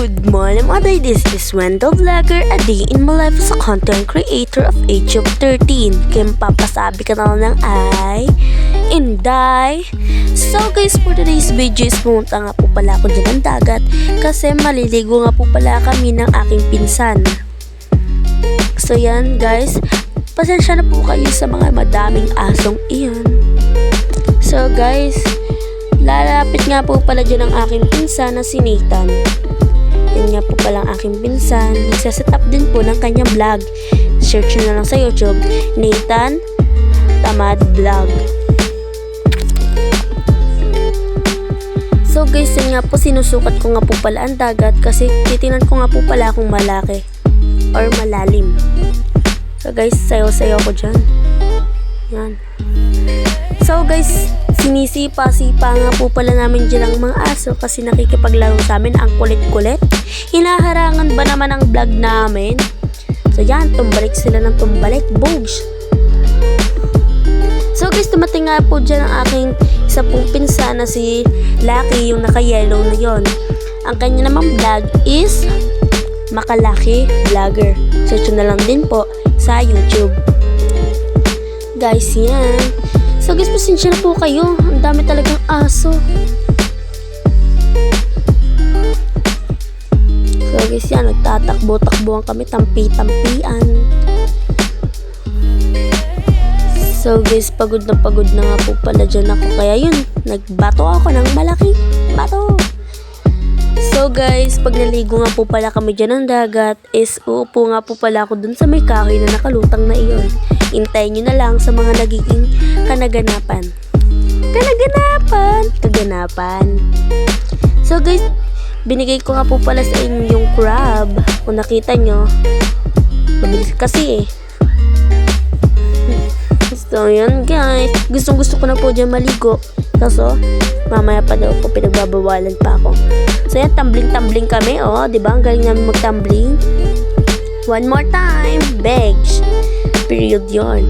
Good morning mga this is Wendell Vlogger, a day in my life as a content creator of age of 13. Kaya mapapasabi ka na lang ng ay, inday. So guys, for today's video is pumunta nga po pala ako dyan ng dagat kasi maliligo nga po pala kami ng aking pinsan. So yan guys, pasensya na po kayo sa mga madaming asong iyan. So guys, lalapit nga po pala dyan ang aking pinsan na si Nathan. Yan nga po pala ang aking pinsan. Nagsaset up din po ng kanyang vlog. Search nyo na lang sa YouTube, Nathan Tamad Vlog. So guys, yun nga po sinusukat ko nga po pala ang dagat kasi titinan ko nga po pala kung malaki or malalim. So guys, sayo-sayo ko dyan. Yan. So guys, sinisipa-sipa nga po pala namin dyan ang mga aso kasi nakikipaglaro sa amin ang kulit-kulit. Hinaharangan ba naman ang vlog namin? So yan, tumbalik sila ng tumbalik. Bogs! So guys, tumating nga po dyan ang aking isa pong pinsan na si Lucky, yung naka-yellow na yon. Ang kanya namang vlog is Makalaki Vlogger. Search na lang din po sa YouTube. Guys, yan. Pasensya na po kayo. Ang dami talagang aso. So guys, yan. Nagtatakbo-takbuhan kami. Tampi-tampian. So guys, pagod na pagod na nga po pala dyan ako. Kaya yun, nagbato ako ng malaking bato. So guys, pag naligo nga po pala kami dyan ng dagat, is uupo nga po pala ako dun sa may kahoy na nakalutang na iyon. Hintayin nyo na lang sa mga nagiging kanaganapan. Kanaganapan! Kaganapan. So guys, binigay ko nga po pala sa inyo yung crab. Kung nakita nyo, mabilis kasi eh. So, yun guys. Gustong gusto ko na po dyan maligo. Kaso, mamaya pa daw po pinagbabawalan pa ako. So, yan, tumbling-tumbling kami, oh. Ba? Ang galing namin mag-tumbling. One more time. Begs. Period yon.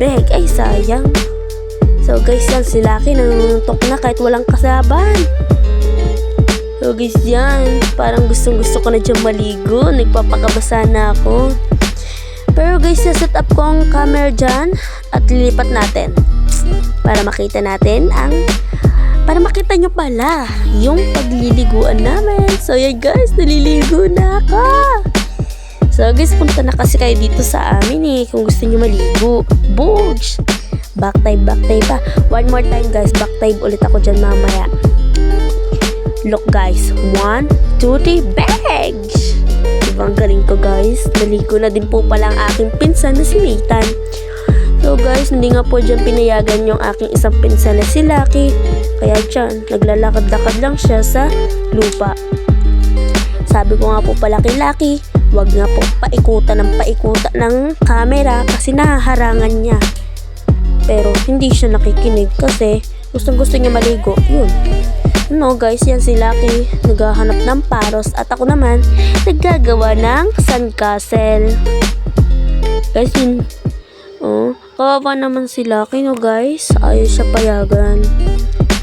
Beg. Ay, sayang. So, guys, yan. Si Lucky nanununtok na kahit walang kasaban. So, guys, yan. Parang gustong-gusto ko na dyan maligo. Nagpapakabasa na ako. Pero guys, set up ko ang camera dyan at lilipat natin para makita natin ang para makita nyo pala yung pagliliguan namin. So yan guys, naliligo na ako. So guys, punta na kasi kayo dito sa amin eh kung gusto nyo maligo. Bogs! Back time pa. One more time guys, back ulit ako dyan mamaya. Look guys, one, two, three, bags! Diba galing ko guys? Naligo na din po pala ang aking pinsan na si Nathan. So guys, hindi nga po dyan pinayagan yung aking isang pinsan na si Lucky. Kaya dyan, naglalakad-lakad lang siya sa lupa. Sabi ko nga po pala kay Lucky, wag nga po paikutan ng paikutan ng camera kasi nahaharangan niya. Pero hindi siya nakikinig kasi gustong gusto niya maligo. Yun. No guys, yan si Lucky naghahanap ng paros at ako naman naggagawa ng sandcastle. Guys, yun. Oh, kawawa naman si Lucky no guys. Ayaw siya payagan.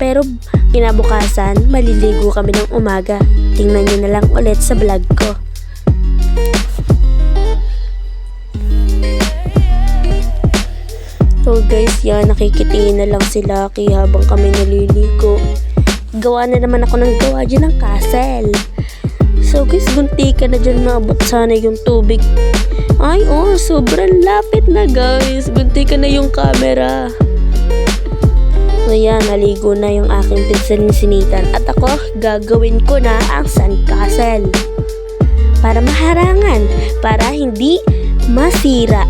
Pero kinabukasan, maliligo kami ng umaga. Tingnan nyo na lang ulit sa vlog ko. So guys, yan, nakikitingin na lang si Lucky habang kami naliligo gawa na naman ako ng gawa dyan ng castle. So guys, gunti ka na dyan maabot sana yung tubig. Ay, oh, sobrang lapit na guys. Gunti ka na yung camera. So yan, naligo na yung aking pinsan ni Sinitan. At ako, gagawin ko na ang sandcastle. Para maharangan. Para hindi masira.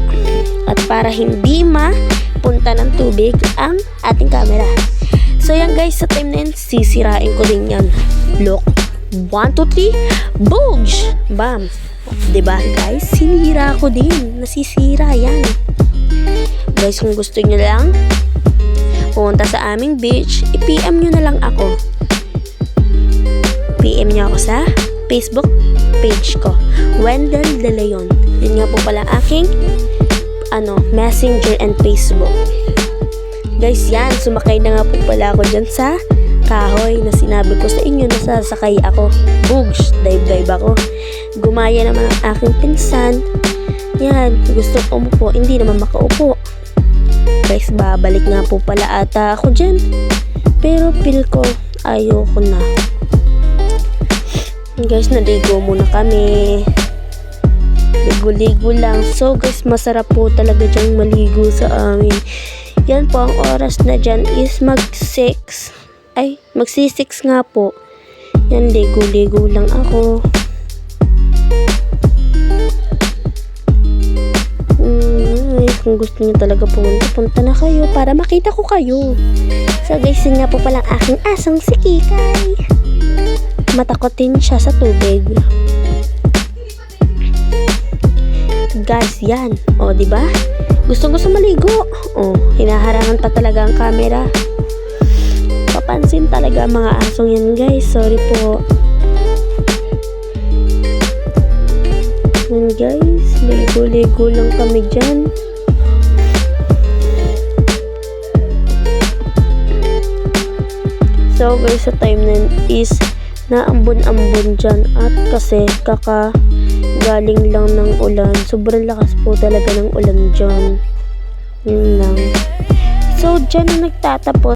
At para hindi mapunta ng tubig ang ating camera. So yan guys, sa time na yan, sisirain ko din yan. Look, 1, 2, 3, Boogs! Bam! ba diba, guys? Sinira ko din. Nasisira yan. Guys, kung gusto nyo lang, pumunta sa aming beach, i-PM nyo na lang ako. PM nyo ako sa Facebook page ko. Wendell De Leon. Yun nga po pala aking ano, messenger and Facebook. Guys, yan. Sumakay na nga po pala ako dyan sa kahoy na sinabi ko sa inyo na sasakay ako. Bugs, dive-dive ako. Gumaya naman ang aking pinsan. Yan, gusto ko umupo, hindi naman makaupo. Guys, babalik nga po pala ata ako dyan. Pero feel ko, ayoko na. Guys, naligo muna kami. Ligo-ligo lang. So guys, masarap po talaga dyang maligo sa amin. Yan po ang oras na dyan is mag 6. Ay, magsi 6 nga po. Yan, ligo-ligo lang ako. Mm, kung gusto niyo talaga pumunta, punta na kayo para makita ko kayo. So guys, yun nga po palang aking asang si Kikay. Matakotin siya sa tubig. Guys, yan. O, di ba? Gusto gusto maligo. O, hinaharangan pa talaga ang camera. Papansin talaga ang mga asong yan, guys. Sorry po. Yan, guys. Ligo-ligo lang kami dyan. So, guys, sa time na is naambon-ambon dyan at kasi kaka galing lang ng ulan. Sobrang lakas po talaga ng ulan dyan. Yun lang. So, dyan na nagtatapos